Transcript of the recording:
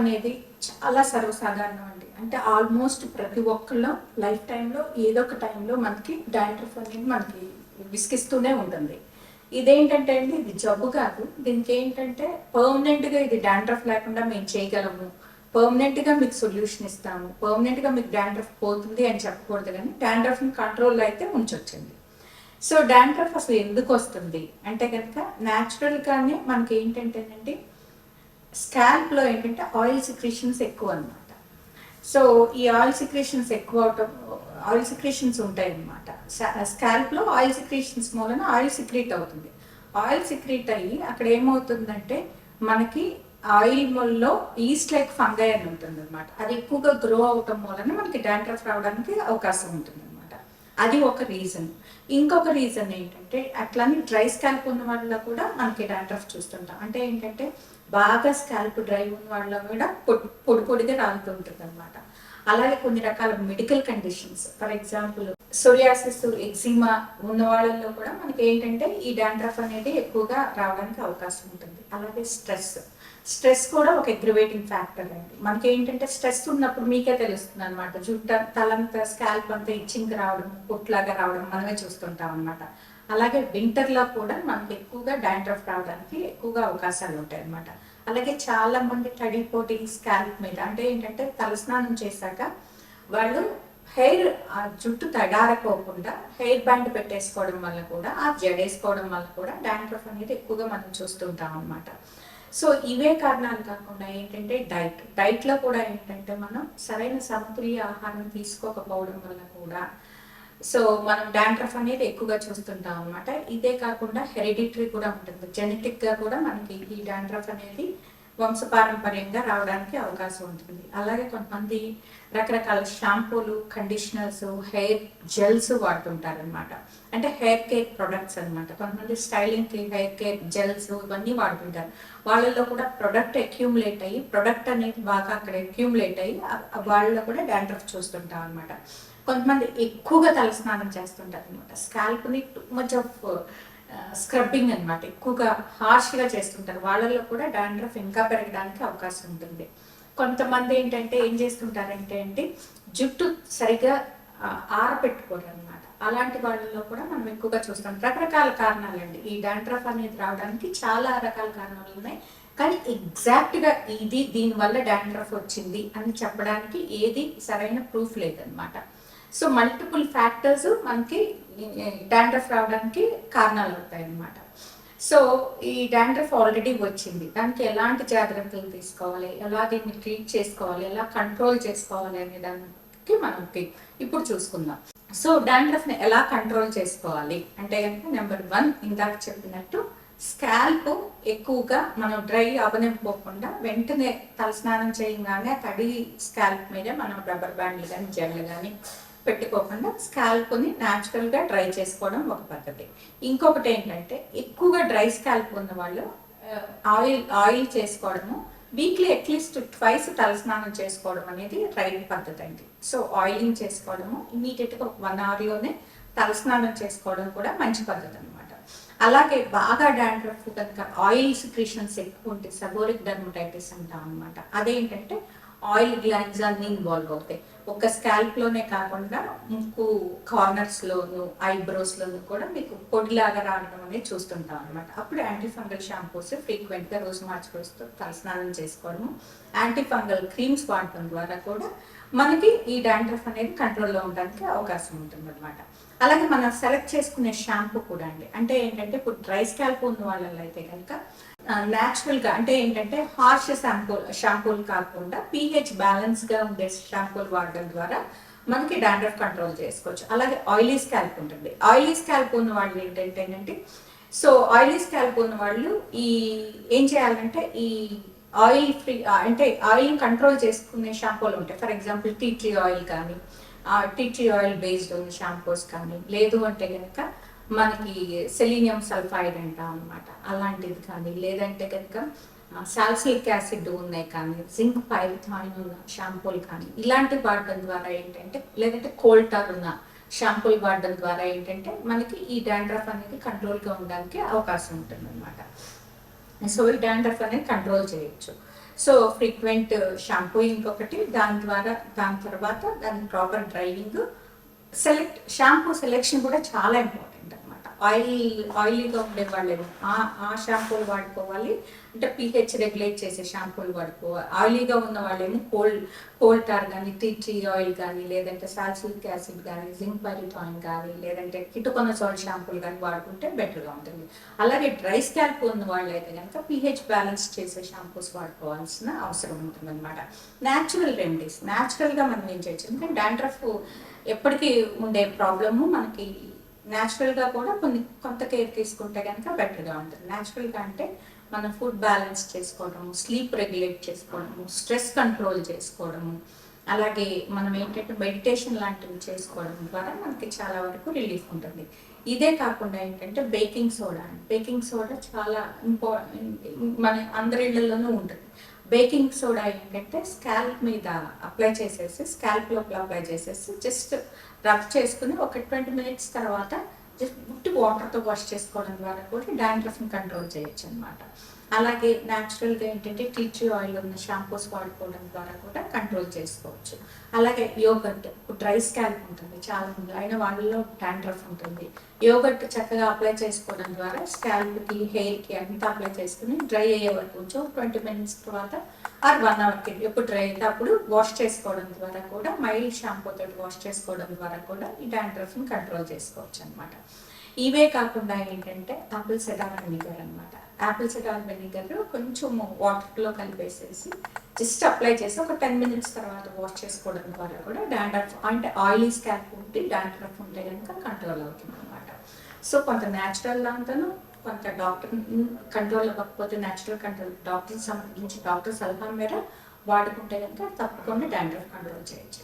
అనేది చాలా సర్వసాధారణం అండి అంటే ఆల్మోస్ట్ ప్రతి ఒక్కళ్ళ లైఫ్ టైంలో ఏదో ఒక టైంలో మనకి డాండ్రఫ్ అనేది మనకి విసిగిస్తూనే ఉంటుంది. ఇదేంటంటే అండి ఇది జబ్బు కాదు. దీనికి ఏంటంటే పర్మనెంట్గా ఇది డాండ్రఫ్ లేకుండా మేము చేయగలము. పర్మనెంట్గా మీకు సొల్యూషన్ ఇస్తాము. పర్మనెంట్గా మీకు డాండ్రఫ్ పోతుంది అని చెప్పకూడదు కానీ డాండ్రఫ్ని కంట్రోల్లో అయితే ఉంచొచ్చండి. సో డాండ్రఫ్ అసలు ఎందుకు వస్తుంది? అంటే కనుక న్యాచురల్గానే మనకి ఏంటంటేనండి స్కాల్ప్లో ఏంటంటే ఆయిల్ సిక్రేషన్స్ ఎక్కువ అనమాట సో ఈ ఆయిల్ సిక్రేషన్స్ ఎక్కువ అవటం ఆయిల్ సిక్రేషన్స్ ఉంటాయి అన్నమాట స్కాల్ప్లో ఆయిల్ సిక్రేషన్స్ మూలన ఆయిల్ సిక్రీట్ అవుతుంది. ఆయిల్ సిక్రీట్ అయ్యి అక్కడ ఏమవుతుందంటే మనకి ఆయిల్ ఈస్ట్ లైక్ ఫంగై అని ఉంటుంది అనమాట అది ఎక్కువగా గ్రో అవటం వలన మనకి డాండ్రఫ్ రావడానికి అవకాశం ఉంటుంది అనమాట అది ఒక రీజన్. ఇంకొక రీజన్ ఏంటంటే అట్లానే డ్రై స్కాల్ప్ ఉన్న వాళ్ళ కూడా మనకి డాండ్రఫ్ చూస్తుంటాం. అంటే ఏంటంటే బాగా స్కాల్ప్ డ్రై ఉన్న వాళ్ళ కూడా పొడి పొడి పొడిగా రాలుతుంటుంది అనమాట అలాగే కొన్ని రకాల medical conditions for example psoriasis eczema ఉన్న వాళ్ళల్లో కూడా మనకి ఏంటంటే ఈ డాండ్రఫ్ అనేది ఎక్కువగా రావడానికి అవకాశం ఉంటుంది. అలాగే స్ట్రెస్ స్ట్రెస్ కూడా ఒక అగ్రివేటింగ్ ఫ్యాక్టర్ అండి. మనకి ఏంటంటే స్ట్రెస్ ఉన్నప్పుడు మీకే తెలుస్తుంది అనమాట జుట్టు తలంతా స్కాల్ప్ అంతా ఇచ్చింగ్ రావడం పొట్లాగా రావడం మనమే చూస్తుంటాం అనమాట అలాగే వింటర్లో కూడా మనకి ఎక్కువగా డాండ్రఫ్ రావడానికి ఎక్కువగా అవకాశాలు ఉంటాయి అనమాట అలాగే చాలా మంది తడిపోటీ స్కాల్ప్ మీద అంటే ఏంటంటే తలస్నానం చేశాక వాళ్ళు హెయిర్ ఆ జుట్టు తడారకోకుండా హెయిర్ బ్యాండ్ పెట్టేసుకోవడం వల్ల కూడా ఆ జడేసుకోవడం వల్ల కూడా డాండ్రఫ్ అనేది ఎక్కువగా మనం చూస్తుంటాం అనమాట సో ఇవే కారణాలు కాకుండా ఏంటంటే డైట్ డైట్లో కూడా ఏంటంటే మనం సరైన సమతుల్య ఆహారం తీసుకోకపోవడం వల్ల కూడా సో మనం డాండ్రఫ్ అనేది ఎక్కువగా చూస్తుంటాం అనమాట ఇదే కాకుండా హెరిడిటరీ కూడా ఉంటుంది. జెనెటిక్గా కూడా మనకి ఈ డాండ్రఫ్ అనేది వంశపారంపర్యంగా రావడానికి అవకాశం ఉంటుంది. అలాగే కొంతమంది రకరకాల షాంపూలు కండిషనర్స్ హెయిర్ జెల్స్ వాడుతుంటారు అనమాట అంటే హెయిర్ కేర్ ప్రొడక్ట్స్ అనమాట కొంతమంది స్టైలింగ్కి హెయిర్ కేర్ జెల్స్ ఇవన్నీ వాడుతుంటారు. వాళ్ళలో కూడా ప్రొడక్ట్ అక్యూములేట్ అయ్యి ప్రొడక్ట్ అనేది బాగా అక్కడ అక్యూములేట్ అయ్యి వాళ్ళలో కూడా డాండ్రఫ్ చూస్తుంటాం అనమాట కొంతమంది ఎక్కువగా తలస్నానం చేస్తుంటారు అనమాట. స్కాల్ప్ని టూ మచ్ ఆఫ్ స్క్రబ్బింగ్ అనమాట. ఎక్కువగా హార్ష్గా చేస్తుంటారు. వాళ్ళల్లో కూడా డాండ్రఫ్ ఇంకా పెరగడానికి అవకాశం ఉంటుంది. కొంతమంది ఏంటంటే ఏం చేస్తుంటారంటే అంటే జుట్టు సరిగ్గా ఆరపెట్టుకోరు అనమాట. అలాంటి వాళ్ళలో కూడా మనం ఎక్కువగా చూస్తాం. రకరకాల కారణాలండి. ఈ డాండ్రఫ్ అనేది రావడానికి చాలా రకాల కారణాలు ఉన్నాయి. కానీ ఎగ్జాక్ట్గా ఇది దీనివల్ల డాండ్రఫ్ వచ్చింది అని చెప్పడానికి ఏది సరైన ప్రూఫ్ లేదనమాట. సో మల్టిపుల్ ఫ్యాక్టర్స్ మనకి డాండ్రఫ్ రావడానికి కారణాలు అవుతాయి అన్నమాట. సో ఈ డాండ్రఫ్ ఆల్రెడీ వచ్చింది. దానికి ఎలాంటి జాగ్రత్తలు తీసుకోవాలి? ఎలా దీన్ని ట్రీట్ చేసుకోవాలి? ఎలా కంట్రోల్ చేసుకోవాలి అనే దానికి మనకి ఇప్పుడు చూసుకుందాం. సో డాండ్రఫ్ని ఎలా కంట్రోల్ చేసుకోవాలి? అంటే నెంబర్ వన్ ఇందాక చెప్పినట్టు స్కాల్ప్ ఎక్కువగా మనం డ్రై అవనివ్వకుండా వెంటనే తలస్నానం చేయగానే తడి స్కాల్ప్ మీద మనం రబ్బర్ బ్యాండ్లు కానీ జెల్ కానీ పెట్టుకోకుండా స్కాల్ప్ని న్యాచురల్గా డ్రై చేసుకోవడం ఒక పద్ధతి. ఇంకొకటి ఏంటంటే ఎక్కువగా డ్రై స్కాల్ప్ ఉన్న వాళ్ళు ఆయిల్ ఆయిల్ చేసుకోవడము వీక్లీ అట్లీస్ట్ ట్వైస్ తలస్నానం చేసుకోవడం అనేది రైట్ పద్ధతి అండి. సో ఆయిలింగ్ చేసుకోవడము ఇమీడియట్గా ఒక వన్ అవర్లోనే తలస్నానం చేసుకోవడం కూడా మంచి పద్ధతి అనమాట అలాగే బాగా డాండ్రఫ్ కనుక ఆయిల్ సిక్రీషన్స్ ఎక్కువ ఉంటే సబోరిక్ డర్మటైటిస్ అంటాం అనమాట అదేంటంటే ఆయిల్ గ్లాండ్స్ అన్ని ఇన్వాల్వ్ అవుతాయి. ఒక స్కాల్ప్లోనే కాకుండా ముక్కు కార్నర్స్ లోను ఐబ్రోస్ లోను కూడా మీకు పొడిలాగా రావడం అనేది చూస్తుంటాం అనమాట అప్పుడు యాంటీ ఫంగల్ షాంపూస్ ఫ్రీక్వెంట్గా రోజు మార్చుకొస్తూ తలస్నానం చేసుకోవడము యాంటీ ఫంగల్ క్రీమ్స్ వాడటం ద్వారా కూడా మనకి ఈ డాండ్రఫ్ అనేది కంట్రోల్లో ఉండడానికి అవకాశం ఉంటుంది అనమాట అలాగే మనం సెలెక్ట్ చేసుకునే షాంపూ కూడా అండి. అంటే ఏంటంటే ఇప్పుడు డ్రై స్కాల్ప్ ఉన్న వాళ్ళలో అయితే కనుక న్యాచురల్గా అంటే ఏంటంటే హార్ష్ షాంపూ షాంపూలు కాకుండా పీహెచ్ బ్యాలెన్స్గా ఉండే షాంపూలు వాడడం ద్వారా మనకి డాండ్రఫ్ కంట్రోల్ చేసుకోవచ్చు. అలాగే ఆయిలీ స్కాల్ప్ ఉంటుంది. ఆయిలీ స్కాల్ప్ ఉన్న వాళ్ళు ఏంటంటే ఏంటంటే సో ఆయిలీ స్కాల్ప్ ఉన్న వాళ్ళు ఈ ఏం చేయాలంటే ఈ ఆయిల్ ఫ్రీ అంటే ఆయిల్ని కంట్రోల్ చేసుకునే షాంపూలు ఉంటాయి. For example tea tree oil కానీ టీ ట్రీ ఆయిల్ బేస్డ్ ఉన్న షాంపూస్ కానీ లేదు అంటే కనుక మనకి సెలీనియం సల్ఫైడ్ అంటాం అనమాట అలాంటిది కానీ లేదంటే కనుక సాల్సిలిక్ యాసిడ్ ఉన్నాయి కానీ జింక్ పైరిథాయిన్ ఉన్న షాంపూలు కానీ ఇలాంటి వాడడం ద్వారా ఏంటంటే లేదంటే కోల్టార్ ఉన్న షాంపూలు వాడడం ద్వారా ఏంటంటే మనకి ఈ డాండ్రఫ్ అనేది కంట్రోల్గా ఉండడానికి అవకాశం ఉంటుంది అనమాట సో ఈ డాండ్రఫ్ అనేది కంట్రోల్ చేయొచ్చు. సో ఫ్రీక్వెంట్ షాంపూయింగ్ ఒకటి దాని ద్వారా దాని తర్వాత దాని proper driving select shampoo selection కూడా చాలా ఇంపార్టెంట్. ఆయిల్ ఆయిలీగా ఉండే వాళ్ళేమో ఆ ఆ షాంపూలు వాడుకోవాలి. అంటే పిహెచ్ రెగ్యులేట్ చేసే షాంపూలు వాడుకోవాలి ఆయిలీగా ఉన్న వాళ్ళేమో కోల్డ్ కోల్డ్ టార్ కానీ టీ ట్రీ ఆయిల్ కానీ లేదంటే సాల్సిలిక్ యాసిడ్ కానీ జింక్ పైరిటాయిన్ కానీ లేదంటే కిటుకొనసోల్ షాంపూలు కానీ వాడుకుంటే బెటర్గా ఉంటుంది. అలాగే డ్రై స్కాల్ప్ ఉన్న వాళ్ళు అయితే కనుక పిహెచ్ బ్యాలెన్స్ చేసే షాంపూస్ వాడుకోవాల్సిన అవసరం ఉంటుంది అనమాట న్యాచురల్ రెమెడీస్ న్యాచురల్గా మనం ఏం చేయొచ్చు ఎందుకంటే డాండ్రఫ్ ఎప్పటికీ ఉండే ప్రాబ్లము మనకి న్యాచురల్గా కూడా కొన్ని కొంత కేర్ తీసుకుంటే కనుక బెటర్గా ఉంటుంది. న్యాచురల్గా అంటే మనం ఫుడ్ బ్యాలెన్స్ చేసుకోవడము స్లీప్ రెగ్యులేట్ చేసుకోవడము స్ట్రెస్ కంట్రోల్ చేసుకోవడము అలాగే మనం ఏంటంటే మెడిటేషన్ లాంటివి చేసుకోవడం ద్వారా మనకి చాలా వరకు రిలీఫ్ ఉంటుంది. ఇదే కాకుండా ఏంటంటే బేకింగ్ సోడా బేకింగ్ సోడా చాలా ఇంపార్టెంట్ మన అందరి ఇళ్ళలోనూ ఉంటుంది. బేకింగ్ సోడా ఏంటంటే స్కాల్ప్ మీద అప్లై చేసేసి స్కాల్ప్ లోపల అప్లై చేసేసి జస్ట్ రబ్ చేసుకుని ఒక ట్వంటీ మినిట్స్ తర్వాత జస్ట్ ఉట్టి వాటర్తో వాష్ చేసుకోవడం ద్వారా కూడా డాండ్రఫ్ని కంట్రోల్ చేయొచ్చు అనమాట అలాగే న్యాచురల్గా ఏంటంటే టీచీ ఆయిల్ ఉన్న షాంపూస్ వాడుకోవడం ద్వారా కూడా కంట్రోల్ చేసుకోవచ్చు. అలాగే యోగట్ డ్రై స్కాల్ప్ ఉంటుంది చాలా మంది అయినా వాళ్ళలో డాండ్రఫ్ ఉంటుంది. యోగట్ చక్కగా అప్లై చేసుకోవడం ద్వారా స్కాల్ప్కి హెయిర్కి అంతా అప్లై చేసుకుని డ్రై అయ్యే వరకు కొంచెం ట్వంటీ మినిట్స్ తర్వాత ఆర్ వన్ అవర్కి ఎప్పుడు డ్రై అయితే అప్పుడు వాష్ చేసుకోవడం ద్వారా కూడా మైల్డ్ షాంపూ తోటి వాష్ చేసుకోవడం ద్వారా కూడా ఈ డాండ్రఫ్ని కంట్రోల్ చేసుకోవచ్చు అనమాట ఇవే కాకుండా ఏంటంటే ఆపిల్ సెడార్ వెనిగర్ అనమాట ఆపిల్ సెడార్ వెనిగర్ కొంచెం వాటర్లో కలిపేసేసి జస్ట్ అప్లై చేసి ఒక టెన్ మినిట్స్ తర్వాత వాష్ చేసుకోవడం ద్వారా కూడా డాండ్రఫ్ అంటే ఆయిలీ స్కాల్ప్ ఉంటే డాండ్రఫ్ ఉంటే కనుక కంట్రోల్ అవుతుంది అనమాట సో కొంత న్యాచురల్ దాంతోనూ కొంత డాక్టర్ కంట్రోల్ అవ్వకపోతే న్యాచురల్ కంట్రోల్ డాక్టర్ సంబంధించి డాక్టర్ సలహా మేర వాడుకుంటే కనుక తప్పకుండా డాండ్రఫ్ కంట్రోల్ చేయొచ్చు